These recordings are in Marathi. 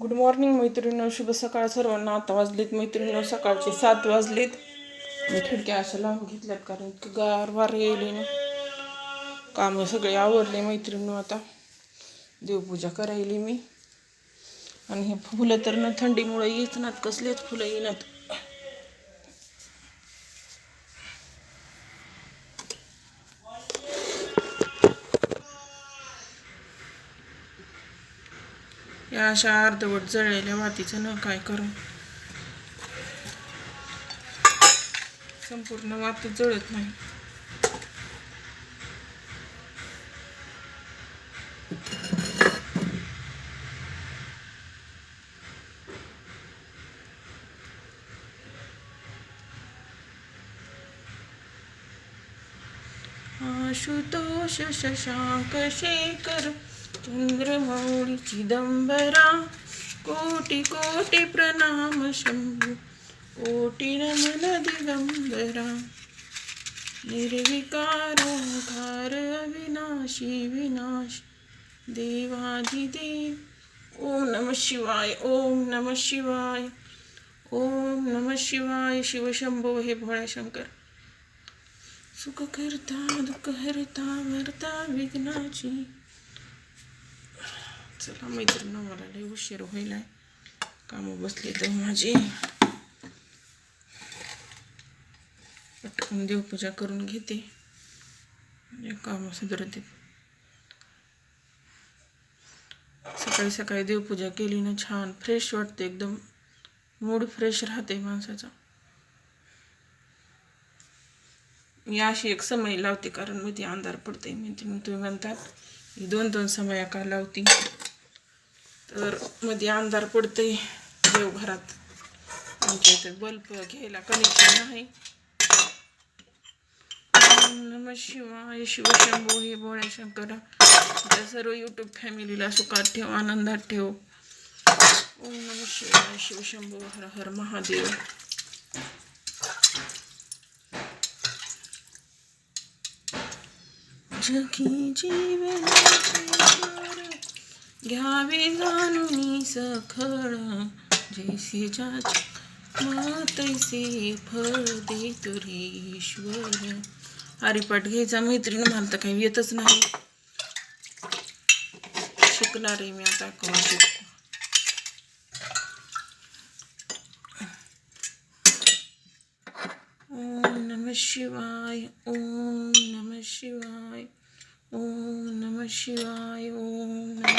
गुड मॉर्निंग मैत्रिणी शुभ सकाळ सर्वांना. आता वाजलेत मैत्रिणी सकाळचे सात वाजलेत. मी खिडक्या अशा लावून घेतल्यात कारण इतकं गार वार येईल ना. कामं सगळे आवडले मैत्रिणी आता. देवपूजा करायली मी. आणि हे फुलं तर ना थंडीमुळे येत नात कसलेच फुलं येणार या अशा अर्धवट जळलेल्या मातीचं न काय करू? संपूर्ण माती जळत नाही. आशुतोष शशांक शेखर चंद्रमौली चिदंबरा, कोटि कोटि प्रणाम शंभु, कोटि नमन दिगंबरा। निर्विकार निर्विकारोङ्कार अविनाशी, विनाश देवाधिदेव ओम नमः शिवाय, ओम नमः शिवाय, ओम नमः शिवाय, शिव शंभो, हे भोळाशङ्कर सुखकर्ता हरता मरता, विघ्नाची चला मैत्रिणी मला लय उशीर होईलाय कामं बसली तर माझी. पटकन देवपूजा करून घेते. म्हणजे कामं सुधरते. सकाळी सकाळी देवपूजा केली ना छान फ्रेश वाटते एकदम. मूड फ्रेश राहते माणसाचा. मी अशी एक समय लावते कारण मध्ये अंधार पडते मी तुम्ही तुम्ही म्हणतात दोन दोन समया का लावती. तर मध्ये अंधार पडते देवघरात. आमच्या इथे बल्ब घ्यायला कनेक्शन नाही. नम शिवाय शिवशंभो हे भोळ्या शंकर त्या सर्व यूट्यूब फॅमिलीला सुखात ठेव आनंदात ठेव. ओम नम शिवाय शिवशंभो हर हर महादेव. जगी जीवन घ्यावे जाणून सखळ जैसे जाच तैसे फळ दे तुरे हरिपाठ घ्यायचा मैत्रीण मला तर काही येतच नाही. शिकणार आहे मी आता कवा शिकतो ओम नम शिवाय ओम नम शिवाय ओम नम शिवाय ओम नम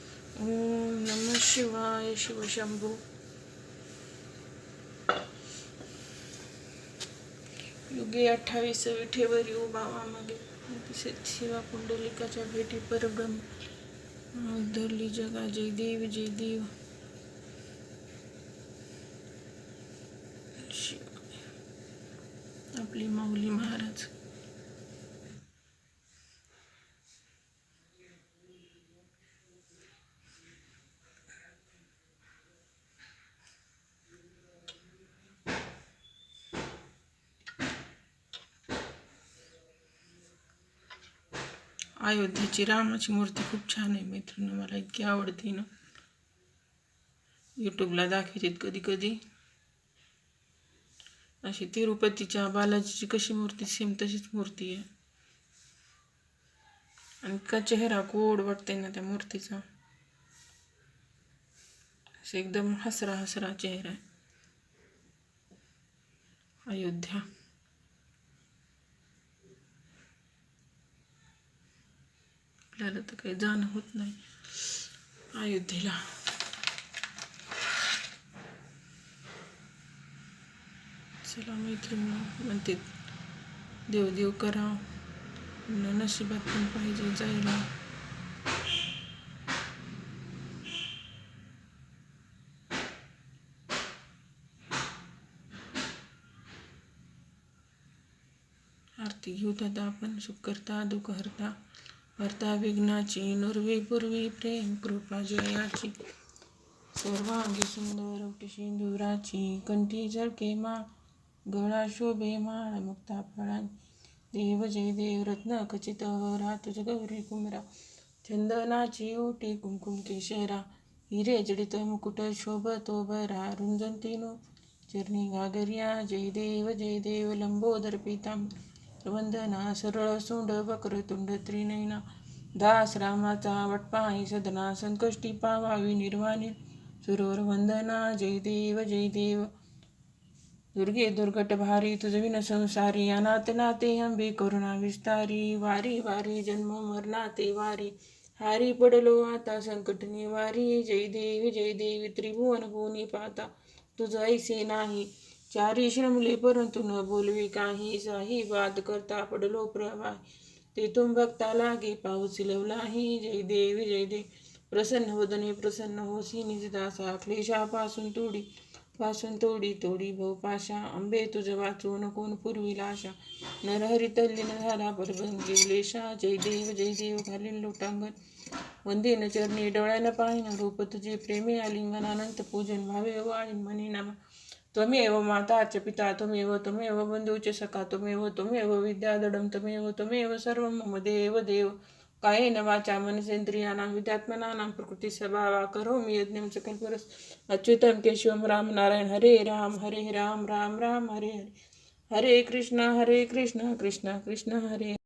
ओम नम शिवाय शिवशंभू युगे अठ्ठावीस विठेवर येऊ बाबा मागे। शिवा पुंडलिकाच्या भेटी परब्रह्म। उद्धरली जगा जय देव जय देव। आपली माऊली महाराज। अयोध्येची रामाची मूर्ती खूप छान आहे मैत्रिणी मला इतकी आवडते ना. यूट्यूबला दाखवतात कधी कधी. अशी तिरुपतीच्या बालाजीची कशी मूर्ती सेम तशीच मूर्ती आहे. आणि का चेहरा गोड वाटते ना त्या मूर्तीचा. असे एकदम हसरा हसरा चेहरा आहे. अयोध्या. आपल्याला तर काही जाणं होत नाही. अयोध्येला. चला मैत्रिणी म्हणते देव देव करा नशिबात पण पाहिजे जायला. आरती घेऊ दादा आपण सुख करता दुःख हरता. हरता विघ्नाची नुरवी पूर्वी प्रेम कृपा जयाची. सर्वांगी सुंदर ओटी सिंदुराची कंठी झळके मा गळा शोभे माळ मुक्ता फळां देव जय देव रत्न खचित हरा तुझ गौरी कुमरा चंदनाची ओटी कुमकुम केशरा. हिरे जडित मुकुट शोभतो बरा. रुंजंतीनो चरणी गागरिया जय देव जय देव लंबोदर पितांबर. वंदना सरळ सोंड वक्रतुंड त्रिनयना दास रामाचा वटपाई सदना संकष्टी पावावी निर्वाणी सुरोर वंदना जय देव जय देव. दुर्गे दुर्गट भारी तुझविन संसारी अनाथ नाते अंबे करुणा विस्तारी वारी वारी जन्म मरणाते वारी. हारी पडलो आता संकट निवारी जय देव जय देवी त्रिभुवन भुवनी पाता. तुझ ऐसे नाही चारी श्रमले परंतु न बोलवी काही साही वाद करता पडलो प्रवाह. तेथून भक्ता लागे पाऊस लवलाही. जय देव जय देव. प्रसन्न हो वदने प्रसन्न होसी निज दासा. क्लेशापासून तोडी पासून तोडी तोडी भोपाशा आंबे तुझ वाचून कोण पूर्वी आशा नरहरी तल्लीन झाला परभंगी. क्लेशा जय देव जय देव. घालील लोटांगण. वंदेन चरणी डोळ्यानं पाहिन. रूप तुझे प्रेमे आलिंगन अनंत पूजन भावे वाळी मनी नाम. त्वमेव माता च पिता त्वमेव त्वमेव बंधूचे सखा त्वमेव त्वमेव विद्यादडं त्वमेव त्वमेव सर्व मम देव देव। कायेन वाचा मनसेंद्रियाणां विद्यात्मनानां प्रकृतिस्वभावा करोमि यज्ञं सकलपरस्। अच्युतं केशवं राम नारायण। हरे राम हरे राम राम राम हरे हरे। हरे कृष्ण हरे कृष्ण कृष्ण कृष्ण हरे।